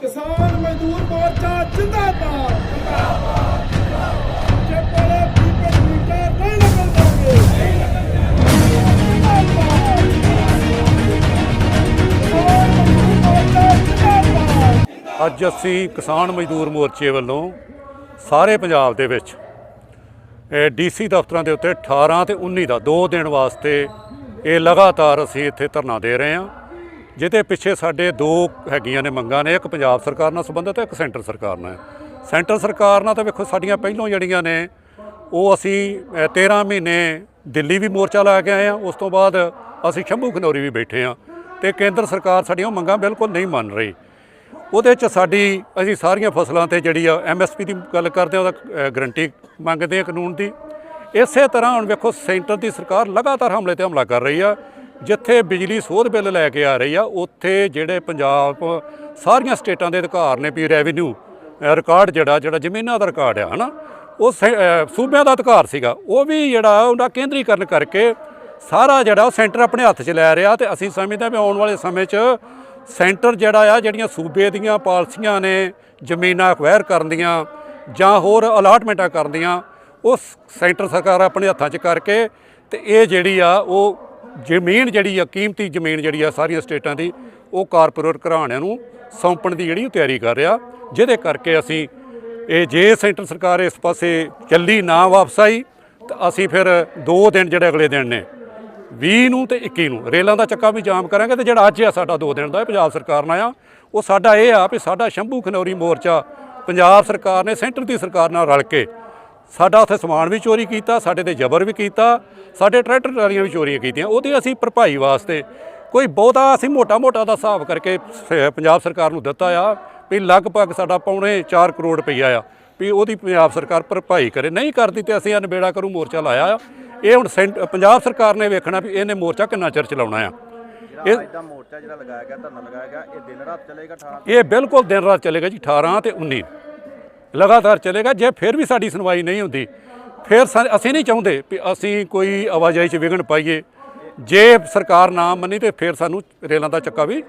ਕਿਸਾਨ ਮਜ਼ਦੂਰ ਮੋਰਚਾ ਜਿੰਦਾਬਾਦ। ਜਿੰਦਾਬਾਦ। ਜੇ ਕੋਲੇ ਪੀਪਲ ਮੀਟਰ ਨਹੀਂ ਲੱਗਣ ਦਾਂਗੇ ਜਿੰਦਾਬਾਦ ਕਿਸਾਨ ਅੱਜ ਅਸੀਂ ਕਿਸਾਨ ਮਜ਼ਦੂਰ ਮੋਰਚੇ ਵੱਲੋਂ ਸਾਰੇ ਪੰਜਾਬ ਦੇ ਵਿੱਚ ਡੀਸੀ ਦਫ਼ਤਰਾਂ ਦੇ ਉੱਤੇ 18 ਤੇ 19 ਦਾ ਦੋ ਦਿਨ ਵਾਸਤੇ ਇਹ ਲਗਾਤਾਰ ਅਸੀਂ ਇੱਥੇ ਧਰਨਾ ਦੇ ਰਹੇ ਹਾਂ। ਜਿਹਦੇ ਪਿੱਛੇ ਸਾਡੇ ਦੋ ਹੈਗੀਆਂ ਨੇ ਮੰਗਾਂ ਨੇ ਇੱਕ ਪੰਜਾਬ ਸਰਕਾਰ ਨਾਲ ਸੰਬੰਧਿਤ ਹੈ ਇੱਕ ਸੈਂਟਰ ਸਰਕਾਰ ਨਾਲ। ਸੈਂਟਰ ਸਰਕਾਰ ਨਾਲ ਤਾਂ ਵੇਖੋ ਸਾਡੀਆਂ ਪਹਿਲੋਂ ਜਿਹੜੀਆਂ ਨੇ ਉਹ ਅਸੀਂ ਅ, 13 ਮਹੀਨੇ ਦਿੱਲੀ ਵੀ ਮੋਰਚਾ ਲਾ ਕੇ ਆਏ ਹਾਂ ਉਸ ਤੋਂ ਬਾਅਦ ਅਸੀਂ ਸ਼ੰਭੂ ਖਨੌਰੀ ਵੀ ਬੈਠੇ ਹਾਂ ਤੇ ਕੇਂਦਰ ਸਰਕਾਰ ਸਾਡੀਆਂ ਉਹ ਮੰਗਾਂ ਬਿਲਕੁਲ ਨਹੀਂ ਮੰਨ ਰਹੀ। ਉਹਦੇ ਚ ਸਾਡੀ ਅਸੀਂ ਸਾਰੀਆਂ ਫਸਲਾਂ ਤੇ ਜਿਹੜੀ ਆ ਐਮਐਸਪੀ ਦੀ ਗੱਲ ਕਰਦੇ ਹਾਂ ਉਹਦਾ ਗਰੰਟੀ ਮੰਗਦੇ ਆ ਕਾਨੂੰਨ ਦੀ। ਇਸੇ ਤਰ੍ਹਾਂ ਹੁਣ ਵੇਖੋ ਸੈਂਟਰ ਦੀ ਸਰਕਾਰ ਲਗਾਤਾਰ ਹਮਲੇ ਤੇ ਹਮਲਾ ਕਰ ਰਹੀ ਆ। ਜਿੱਥੇ ਬਿਜਲੀ ਸੋਧ ਬਿੱਲ ਲੈ ਕੇ ਆ ਰਹੀ ਆ, ਉੱਥੇ ਜਿਹੜੇ ਪੰਜਾਬ, ਸਾਰੀਆਂ ਸਟੇਟਾਂ ਦੇ ਅਧਿਕਾਰ ਨੇ ਵੀ ਰੈਵਨਿਊ ਰਿਕਾਰਡ ਜਿਹੜਾ ਜਿਹੜਾ ਜ਼ਮੀਨਾਂ ਦਾ ਰਿਕਾਰਡ ਆ, ਹਨਾ? ਉਹ ਸੂਬਿਆਂ ਦਾ ਅਧਿਕਾਰ ਸੀਗਾ। ਉਹ ਵੀ ਜਿਹੜਾ, ਉਹਦਾ ਕੇਂਦਰੀਕਰਨ ਕਰਕੇ ਸਾਰਾ ਜਿਹੜਾ ਉਹ ਸੈਂਟਰ ਆਪਣੇ ਹੱਥ 'ਚ ਲੈ ਰਿਹਾ ਤੇ ਅਸੀਂ ਸਮਝਦੇ ਹਾਂ ਵੀ ਆਉਣ ਵਾਲੇ ਸਮੇਂ 'ਚ ਸੈਂਟਰ ਜਿਹੜਾ ਆ, ਜਿਹੜੀਆਂ ਸੂਬੇ ਦੀਆਂ ਪਾਲਿਸੀਆਂ ਨੇ ਜ਼ਮੀਨਾਂ ਅਕਵਾਇਰ ਕਰਨ ਦੀਆਂ ਜਾਂ ਹੋਰ ਅਲਾਟਮੈਂਟਾਂ ਕਰਨ ਦੀਆਂ, ਉਹ ਸੈਂਟਰ ਸਰਕਾਰ ਆਪਣੇ ਹੱਥਾਂ 'ਚ ਕਰਕੇ ਤੇ ਇਹ ਜਿਹੜੀ ਆ, ਉਹ ਜ਼ਮੀਨ ਜਿਹੜੀ ਆ, ਕੀਮਤੀ ਜ਼ਮੀਨ ਜਿਹੜੀ ਆ ਸਾਰੀਆਂ ਸਟੇਟਾਂ ਦੀ, ਉਹ ਕਾਰਪੋਰੇਟ ਘਰਾਣਿਆਂ ਨੂੰ ਸੌਂਪਣ ਦੀ ਜਿਹੜੀ ਉਹ ਤਿਆਰੀ ਕਰ ਰਿਹਾ। ਜਿਹਦੇ ਕਰਕੇ ਅਸੀਂ ਇਹ ਜੇ ਸੈਂਟਰ ਸਰਕਾਰ ਇਸ ਪਾਸੇ ਚੱਲੀ, ਨਾ ਵਾਪਸ ਆਈ, ਤਾਂ ਅਸੀਂ ਫਿਰ ਦੋ ਦਿਨ ਜਿਹੜੇ ਅਗਲੇ ਦਿਨ ਨੇ 20 ਨੂੰ ਤੇ 21 ਨੂੰ, ਰੇਲਾਂ ਦਾ ਚੱਕਾ ਵੀ ਜਾਮ ਕਰਾਂਗੇ ਤੇ ਜਿਹੜਾ ਅੱਜ ਆ ਸਾਡਾ ਦੋ ਦਿਨ ਦਾ, ਇਹ ਪੰਜਾਬ ਸਰਕਾਰ ਨਾਲ ਆ। ਉਹ ਸਾਡਾ ਇਹ ਆ ਵੀ ਸਾਡਾ ਸ਼ੰਭੂ ਖਨੌਰੀ ਮੋਰਚਾ ਪੰਜਾਬ ਸਰਕਾਰ ਨੇ, ਸੈਂਟਰ ਦੀ ਸਰਕਾਰ ਨਾਲ ਰਲ ਕੇ ਸਾਡਾ ਉੱਥੇ ਸਮਾਨ ਵੀ ਚੋਰੀ ਕੀਤਾ ਸਾਡੇ ਤੇ ਜ਼ਬਰ ਵੀ ਕੀਤਾ ਸਾਡੇ ਟਰੈਕਟਰ ਟਰਾਲੀਆਂ ਵੀ ਚੋਰੀਆਂ ਕੀਤੀਆਂ। ਉਹਦੀ ਅਸੀਂ ਭਰਪਾਈ ਵਾਸਤੇ ਕੋਈ ਬਹੁਤਾ ਅਸੀਂ ਮੋਟਾ ਮੋਟਾ ਦਾ ਹਿਸਾਬ ਕਰਕੇ ਪੰਜਾਬ ਸਰਕਾਰ ਨੂੰ ਦਿੱਤਾ ਆ ਵੀ ਲਗਭਗ ਸਾਡਾ ਪੌਣੇ 4 ਕਰੋੜ ਰੁਪਈਆ ਆ ਵੀ ਉਹਦੀ ਪੰਜਾਬ ਸਰਕਾਰ ਭਰਪਾਈ ਕਰੇ। ਨਹੀਂ ਕਰਦੀ ਤੇ ਅਸੀਂ ਅਨਬੇੜਾ ਕਰੂ ਮੋਰਚਾ ਲਾਇਆ ਆ। ਇਹ ਹੁਣ ਪੰਜਾਬ ਸਰਕਾਰ ਨੇ ਵੇਖਣਾ ਵੀ ਇਹਨੇ ਮੋਰਚਾ ਕਿੰਨਾ ਚਿਰ ਚਲਾਉਣਾ ਆ। ਦਾ ਮੋਰਚਾ ਜਿਹੜਾ ਲਗਾਇਆ ਗਿਆ ਧਰਨਾ ਲਗਾਇਆ ਗਿਆ ਇਹ ਦਿਨ ਰਾਤ ਚੱਲੇਗਾ 18 ਇਹ ਬਿਲਕੁਲ ਦਿਨ ਰਾਤ ਚੱਲੇਗਾ ਜੀ 18 ਤੇ 19 ਲਗਾਤਾਰ ਚੱਲੇਗਾ, ਜੇ ਫਿਰ ਵੀ ਸਾਡੀ ਸੁਣਵਾਈ ਨਹੀਂ ਹੁੰਦੀ, ਫਿਰ ਸਾ- ਅਸੀਂ ਨਹੀਂ ਚਾਹੁੰਦੇ ਵੀ ਅਸੀਂ ਕੋਈ ਆਵਾਜਾਈ 'ਚ ਵਿਘਨ ਪਾਈਏ। ਜੇ ਸਰਕਾਰ ਨਾ ਮੰਨੀ ਤੇ ਫਿਰ ਸਾਨੂੰ ਰੇਲਾਂ ਦਾ ਚੱਕਾ ਵੀ